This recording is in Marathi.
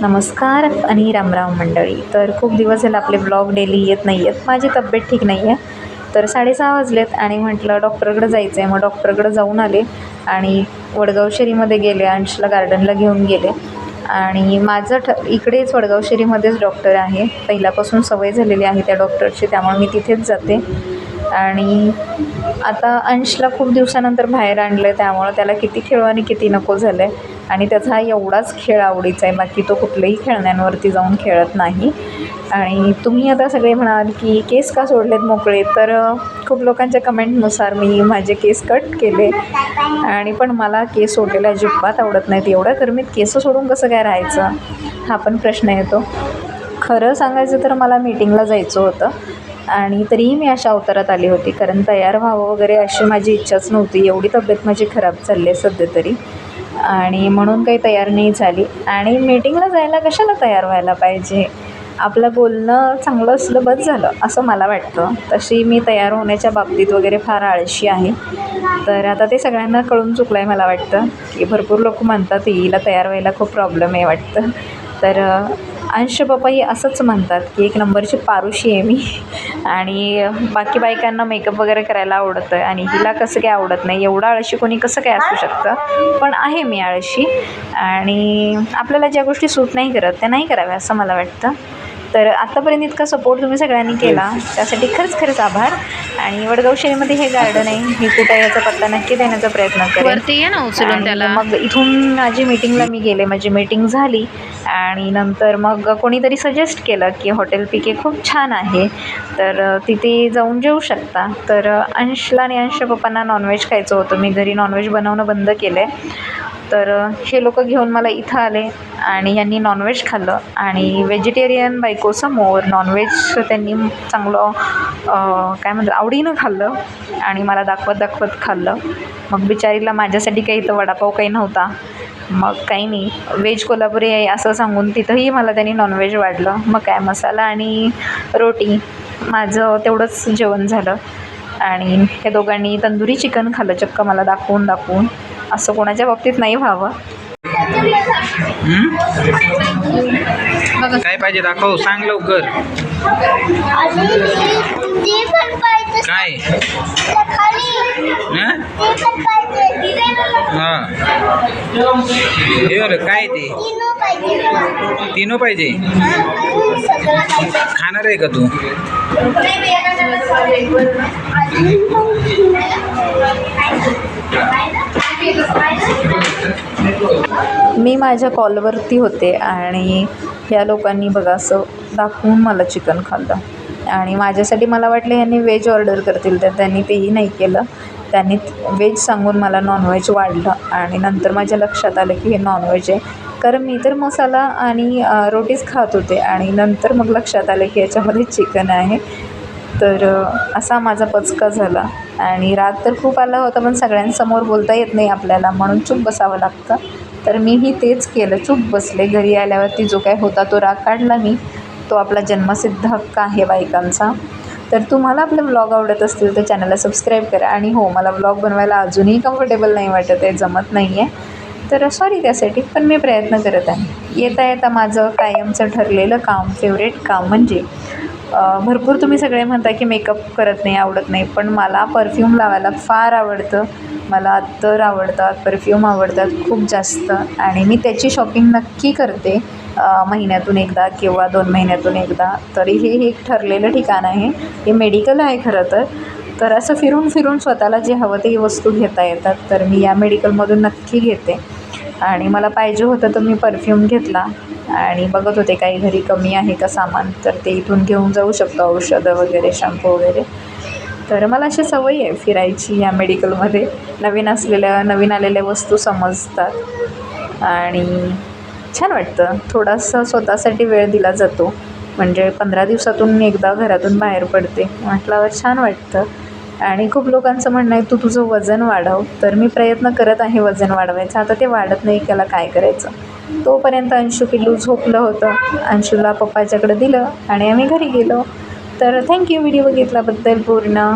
नमस्कार आणि रामराम मंडळी. तर खूप दिवस झाले आपले ब्लॉग डेली येत नाही आहेत. माझी तब्येत ठीक नाही आहे. तर साडेसहा वाजलेत आणि म्हटलं डॉक्टरकडे जायचं आहे मग डॉक्टरकडे जाऊन आले आणि वडगाव शेरीमध्ये गेले. अंशला गार्डनला घेऊन गेले. आणि माझं ठ इकडेच वडगाव शेरीमध्येच डॉक्टर आहे. पहिल्यापासून सवय झालेली आहे त्या डॉक्टरची त्यामुळे मी तिथेच जाते. आणि आता अंशला खूप दिवसानंतर बाहेर आणलं आहे त्यामुळं त्याला किती खेळू आणि किती नको झालं आहे आणि त्याचा हा एवढाच खेळ आवडीचा आहे बाकी तो कुठल्याही खेळण्यांवरती जाऊन खेळत नाही. आणि तुम्ही आता सगळे म्हणाल की केस का सोडलेत मोकळे? तर खूप लोकांच्या कमेंटनुसार मी माझे केस कट केले. आणि पण मला केस सोडलेले अजिबात आवडत नाहीत. एवढ्या गरमीत केस सोडून कसं काय राहायचं? हा पण प्रश्न येतो. खरं सांगायचं तर मला मीटिंगला जायचं होतं. आणि तरीही मी अशा अवतारात आली होती. कारण तयार व्हावं वगैरे अशी माझी इच्छाच नव्हती. एवढी तब्येत माझी खराब चालली आहे सध्या तरी. आणि म्हणून काही तयार नाही झाली. आणि मीटिंगला जायला कशाला तयार व्हायला पाहिजे? आपलं बोलणं चांगलं असलं बस झालं असं मला वाटतं. तशी मी तयार होण्याच्या बाबतीत वगैरे फार आळशी आहे. तर आता ते सगळ्यांना कळून चुकलं आहे मला वाटतं की भरपूर लोक म्हणतात हिला तयार व्हायला खूप प्रॉब्लेम आहे वाटतं. तर अंश पप्पाही असंच म्हणतात की एक नंबरची पारुशी आहे मी. आणि बाकी बायकांना मेकअप वगैरे करायला आवडतं आणि हिला कसं काय आवडत नाही एवढं आळशी कोणी कसं काय असू शकतं? पण आहे मी आळशी. आणि आपल्याला ज्या गोष्टी सूट नाही करत त्या नाही कराव्या असं मला वाटतं. तर आत्तापर्यंत इतका सपोर्ट तुम्ही सगळ्यांनी केला. त्यासाठी खरंच खरंच आभार. आणि वडगाव शहरीमध्ये हे गार्डन आहे. मी कुठे याचा पत्ता नक्की देण्याचा प्रयत्न करेन. ना उचलून त्याला. मग इथून माझी मीटिंगला मी गेले. माझी मीटिंग झाली. आणि नंतर मग कोणीतरी सजेस्ट केलं की हॉटेल पीके खूप छान आहे. तर तिथे जाऊन जेवू शकता. तर अंशला आणि अंश पप्पांना नॉनव्हेज खायचं होतं. मी घरी नॉनव्हेज बनवणं बंद केलं आहे तर हे लोक घेऊन मला इथं आले आणि यांनी नॉनव्हेज खाल्लं. आणि व्हेजिटेरियन बायकोसमोर नॉनव्हेज त्यांनी चांगलं काय म्हणतात आवडीनं खाल्लं आणि मला दाखवत दाखवत खाल्लं. मग बिचारीला माझ्यासाठी काही इथं वडापाव काही नव्हता. मग काही नाही. व्हेज कोल्हापुरी आहे असं सांगून तिथंही मला त्यांनी नॉनव्हेज वाढलं. मग काय मसाला आणि रोटी माझं तेवढंच जेवण झालं. आणि हे दोघांनी तंदुरी चिकन खाल्लं चक्क मला दाखवून दाखवून. असं कोणाच्या बाबतीत नाही व्हावं. काय पाहिजे दाखव सांग लवकर. काय? हा? काय ते? तीनो पाहिजे पाहिजे. खाणार आहे का तू? मी माझ्या कॉलवरती होते आणि ह्या लोकांनी बघा असं दाखवून मला चिकन खाल्लं. आणि माझ्यासाठी मला वाटलं यांनी व्हेज ऑर्डर करतील तर त्यांनी तेही नाही केलं. त्यांनी व्हेज सांगून मला नॉनव्हेज वाढलं आणि नंतर माझ्या लक्षात आलं की हे नॉनव्हेज आहे. कारण मी तर मसाला आणि रोटीच खात होते आणि नंतर मग लक्षात आलं की याच्यामध्ये चिकन आहे. तर असा माझा पचका झाला. आणि राग तर खूप आला होता पण सगळ्यांसमोर बोलता येत नाही आपल्याला म्हणून चूप बसावं लागतं. तर मीही तेच केलं चूप बसले. घरी आल्यावरती जो काय होता तो राग काढला मी. तो आपला जन्मसिद्ध हक्क आहे बायकांचा. तर तुम्हाला आपले ब्लॉग आवडत असतील तर चॅनलला सबस्क्राईब करा. आणि हो मला ब्लॉग बनवायला अजूनही कम्फर्टेबल नाही वाटत आहे जमत नाही आहे तर सॉरी त्यासाठी पण मी प्रयत्न करत आहे. येता येता माझं कायमचं ठरलेलं काम फेवरेट काम म्हणजे भरपूर तुम्ही सगळे म्हणता की मेकअप करत नाही आवडत नाही पण मला परफ्यूम लावायला फार आवडतं. मला अत्तर आवडतात परफ्यूम आवडतात खूप जास्त. आणि मी त्याची शॉपिंग नक्की करते महिन्यातून एकदा किंवा दोन महिन्यातून एकदा. तरी हे एक ठरलेलं ठिकाण आहे. हे मेडिकल आहे खरं तर. तर असं फिरून फिरून स्वतःला जे हवं ते वस्तू घेता येतात. तर मी या मेडिकलमधून नक्की घेते. आणि मला पाहिजे होतं तर मी परफ्यूम घेतला. आणि बघत होते काही घरी कमी आहे का सामान तर ते इथून घेऊन जाऊ शकतो औषधं वगैरे शॅम्पू वगैरे. तर मला अशी सवय आहे फिरायची या मेडिकलमध्ये. नवीन असलेल्या नवीन आलेल्या वस्तू समजतात. आणि छान वाटतं. थोडासा स्वतःसाठी वेळ दिला जातो. म्हणजे पंधरा दिवसातून मी एकदा घरातून बाहेर पडते. म्हटल्यावर छान वाटतं. आणि खूप लोकांचं म्हणणं आहे तू तुझं वजन वाढव. तर मी प्रयत्न करत आहे वजन वाढवायचं. आता ते वाढत नाही त्याला काय करायचं? तोपर्यंत अंशू पिल्लू झोपलं होतं. अंशूला पप्पाच्याकडं दिलं आणि आम्ही घरी गेलो. तर थँक्यू व्हिडिओ बघितल्याबद्दल पूर्ण.